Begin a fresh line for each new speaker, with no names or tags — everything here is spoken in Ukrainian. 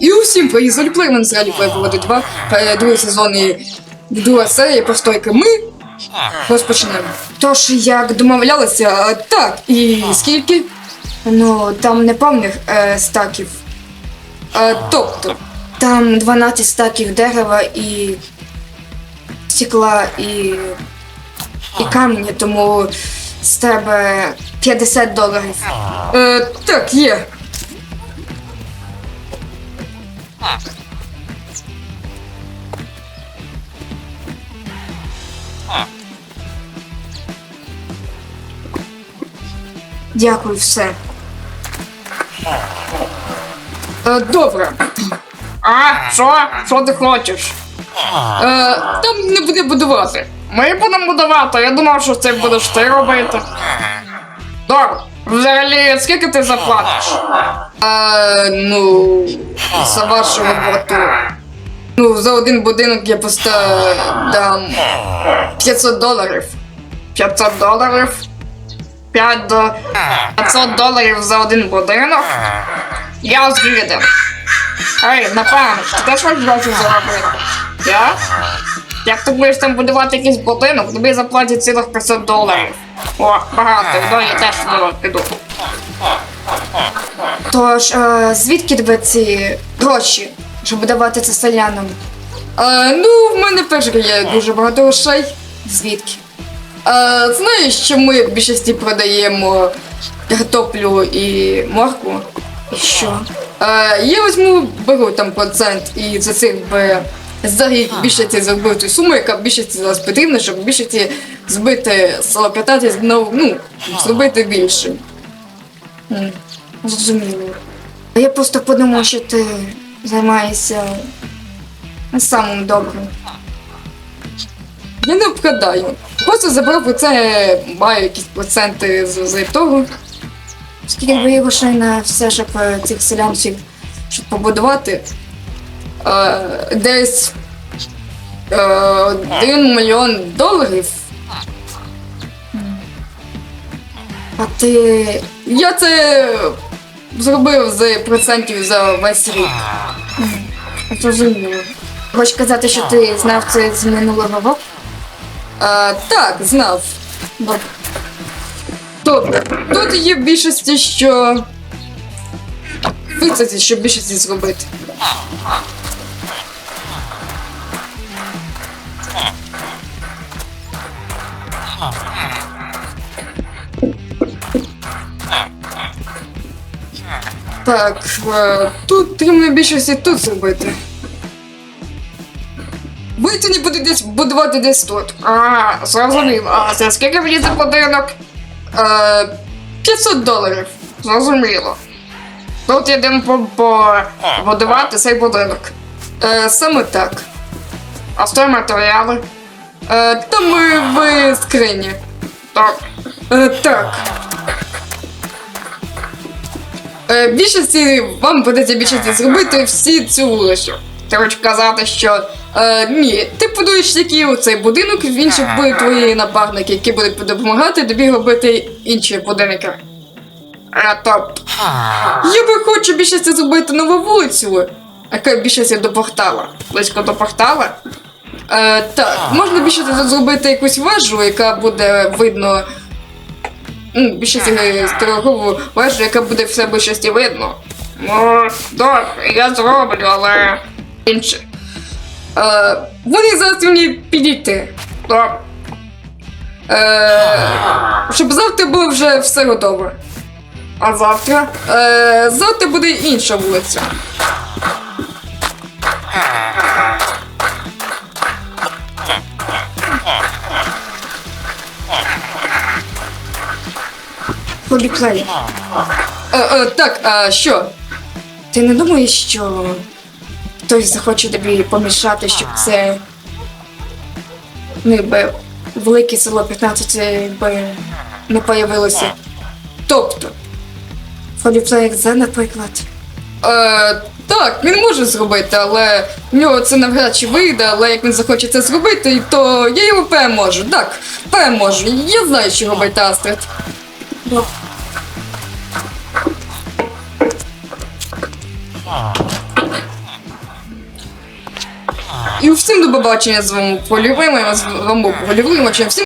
І усім привіт, з Ралі Плейпроводи 2, е, другий сезон і друга серія постойки. Ми розпочнемо. Тож, як домовлялися, е, так, і скільки? Ну, там неповних е, стаків. Е, тобто, там 12 стаків дерева і стекла і, і камені, тому з тебе 50 доларів. Е, так, є. Дякую, все. Е, добре.
А, що? Що ти хочеш?
Е, там не буде будувати.
Ми будемо будувати, я думав, що це будеш ти робити. Добре. Взагалі, скільки ти заплатиш?
Е, ну, за вашу роботу. Ну, за один будинок я просто дам 500 доларів.
500 доларів? 5 до 500 доларів за один будинок? Я згіден. Ей, напевно, ти теж хочеш гроші заробити? Я? Як ти будеш там будувати якийсь будинок, тобі заплатять цілих 500 доларів. О, багато, ну я теж в піду.
Тож, е, звідки тебе ці гроші, щоб давати це селянам? Е, ну, в мене теж є дуже багато грошей. Звідки? Е, знаєш, що ми в більшості продаємо картоплю і моркву? І що? Е, я візьму, беру там процент і за цих би за рік більшості зробив ту суму, яка більшості зараз потрібна, щоб більшості збити село катати знову, ну, зробити більше. М, Зрозуміло. А я просто подумав, що ти займаєшся не самим добрим. Я не вкладаю. Просто забрав оце, маю якісь проценти з, з того. Скільки твої грошей на все, щоб е, цих селянців щоб побудувати? Е, десь е, один мільйон доларів. А ти. Я це зробив з процентів за весь рік. Зрозуміло. Хочеш казати, що ти знав це з минулого року? А, так, знав. Добре. Добре. Тут є в більшості, що. Вицяти, щоб більшості зробити. Так, е, тут потрібно більшості тут зробити. Витяні буде десь будувати десь тут.
А, зрозуміло. А це скільки мені за будинок?
Е, 500 доларів.
Зрозуміло. Тут йдемо по, по будувати цей будинок.
Е, саме так.
А що матеріали?
Е, там ми в скрині.
Так.
Е, так. Е, більшості вам придеться більшості зробити всі цю вулицю.
Ти хочеш казати, що
Е, ні, ти будуєш тільки у цей будинок, в інших будуть твої напарники, які будуть допомагати тобі робити інші будинки.
е, тобто,
Я би хочу більшості зробити нову вулицю, яка більшості до портала.
близько до портала?
Е, так, можна більше зробити якусь вежу, яка буде видно. Ну, більшості торгову вежу, яка буде все більшості видно.
Ну, добре, я зроблю, але інше.
Е, вони зараз мені підійти.
Добре.
Е, щоб завтра було вже все готове.
А завтра?
Е, завтра буде інша вулиця. Хобіплей. Е, е, так, а що? Ти не думаєш, що хтось захоче тобі помішати, щоб це. Ну, якби велике село 15 якби не появилося. Тобто. Хобіплей Зе, наприклад. Е, так, він може зробити, але в нього це навряд чи вийде, але як він захоче це зробити, то я його переможу. Так, переможу. Я знаю, що робити Астрид. І всім до побачення з вами полівими, з вами полівими, всім